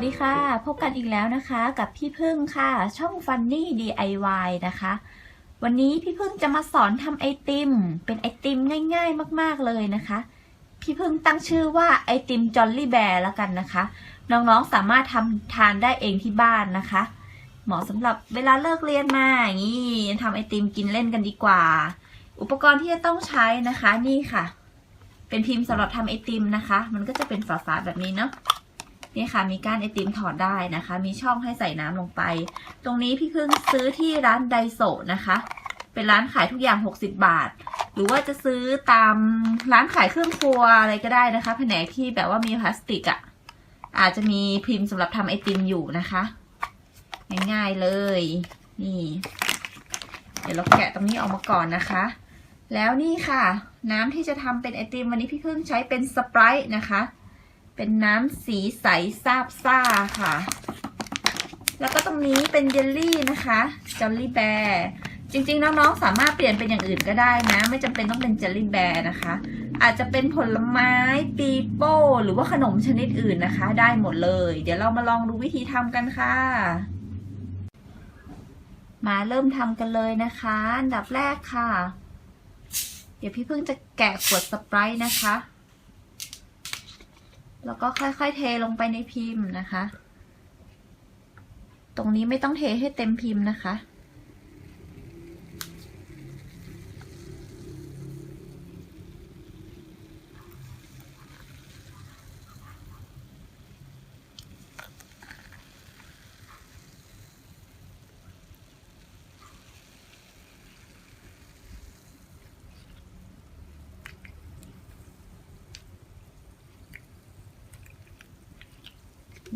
วัสดีค่ะ พบกันอีกแล้วนะคะ กับพี่พึ่งค่ะ ช่อง Funny DIY นะคะ วันนี้พี่พึ่งจะมาสอนทำไอติม เป็นไอติมง่ายๆ มากๆเลยนะคะ พี่พึ่งตั้งชื่อว่าไอติมจอลลี่แบร์แล้วกันนะคะ น้องๆสามารถทำทานได้เองที่บ้านนะคะ เหมาะสำหรับเวลาเลิกเรียนมาอย่างนี้ทำไอติมกินเล่นกันดีกว่า อุปกรณ์ที่จะต้องใช้นะคะนี่ค่ะ เป็นพิมพ์สำหรับทำไอติมนะคะ มันก็จะเป็นฝาๆแบบนี้เนาะ นี่ค่ะมีก้านไอติมถอดได้นะคะ มีช่องให้ใส่น้ำลงไป ตรงนี้พี่พึ่งซื้อที่ร้านไดโซนะคะ เป็นร้านขายทุกอย่าง 60 บาท หรือว่าจะซื้อตามร้านขายเครื่องครัวอะไรก็ได้นะคะ แผนกที่แบบว่ามีพลาสติกอะ่ะ อาจจะมีพิมพ์สำหรับทำไอติมอยู่นะคะ ง่ายๆเลย นี่ เดี๋ยวเราแกะตรงนี้ออกมาก่อนนะคะแล้วนี่ค่ะ น้ำที่จะทำเป็นไอติมวันนี้พี่เพึ่งใช้เป็นสไปร์นะคะ เป็นน้ำสีใสซาบซ่าค่ะ แล้วก็ตรงนี้เป็นเยลลี่นะคะจอลลี่แบร์จริงๆ น้องๆ สามารถเปลี่ยนเป็นอย่างอื่นก็ได้นะ ไม่จำเป็นต้องเป็นเจลลี่แบร์นะคะ อาจจะเป็นผลไม้ปีโป้หรือว่าขนมชนิดอื่นนะคะ ได้หมดเลย เดี๋ยวเรามาลองดูวิธีทำกันค่ะ มาเริ่มทำกันเลยนะคะ อันดับแรกค่ะ เดี๋ยวพี่เพึ่งจะแกะขวดสไปร์นะคะ แล้วก็ค่อยๆเทลงไปในพิมพ์นะคะ ตรงนี้ไม่ต้องเทให้เต็มพิมพ์นะคะ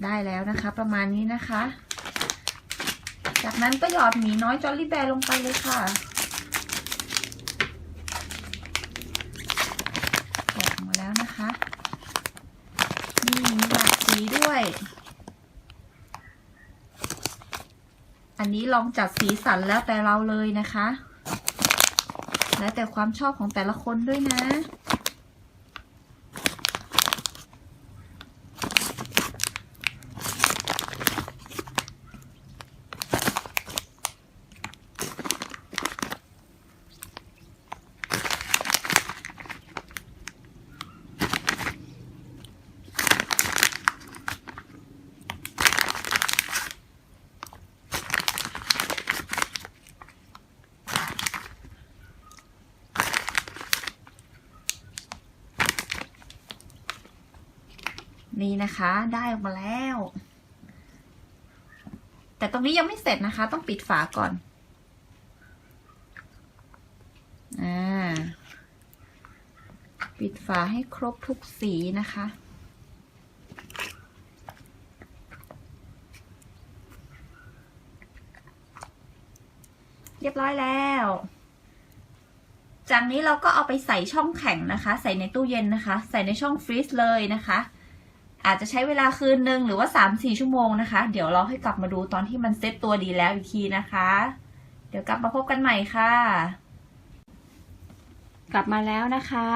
ได้แล้วนะคะ ประมาณนี้นะคะ จากนั้นก็หยอดหมีน้อยจอลลี่แบร์ลงไปเลยค่ะออกมาแล้วนะคะ นี่มีหลากสีด้วย อันนี้ลองจัดสีสันแล้วแต่เราเลยนะคะ แล้วแต่ความชอบของแต่ละคนด้วยนะ นี่นะคะได้ออกมาแล้ว แต่ตรงนี้ยังไม่เสร็จนะคะ ต้องปิดฝาก่อนอ่าปิดฝาให้ครบทุกสีนะคะ เรียบร้อยแล้วจากนี้เราก็เอาไปใส่ช่องแข็งนะคะ ใส่ในตู้เย็นนะคะ ใส่ในช่องฟรีซเลยนะคะ อาจจะใช้เวลาคืนหนึ่งหรือว่าสามสี่ชั่วโมงนะคะ เดี๋ยวเราให้กลับมาดูตอนที่มันเซ็ตตัวดีแล้วอีกทีนะคะ เดี๋ยวกลับมาพบกันใหม่ค่ะ กลับมาแล้วนะคะ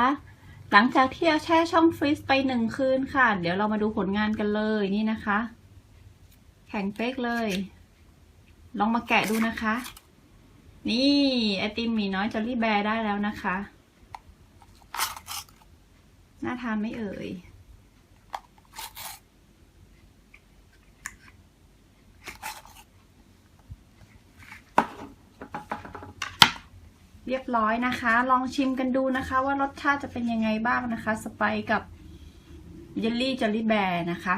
หลังจากที่เราแช่ช่องฟรีซไปหนึ่งคืนค่ะ เดี๋ยวเรามาดูผลงานกันเลยนี่นะคะ แข็งเป๊กเลย ลองมาแกะดูนะคะ นี่ไอติมหมีน้อยจอลลี่แบร์ได้แล้วนะคะ น่าทานไม่เอ่ย เรียบร้อยนะคะ ลองชิมกันดูนะคะ ว่ารสชาติจะเป็นยังไงบ้างนะคะ สไปซ์กับเยลลี่จอลลี่แบร์นะคะ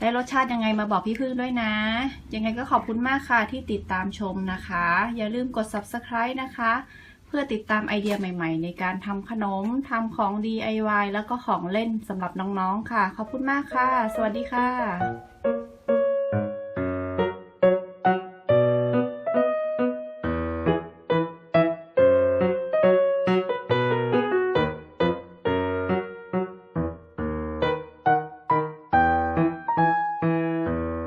ได้รสชาติยังไงมาบอกพี่พึ่งด้วยนะ ยังไงก็ขอบคุณมากค่ะที่ติดตามชมนะคะ อย่าลืมกด subscribe นะคะ เพื่อติดตามไอเดียใหม่ๆ ในการทำขนมทำของ DIY แล้วก็ของเล่นสำหรับน้องๆค่ะ ขอบคุณมากค่ะ สวัสดีค่ะ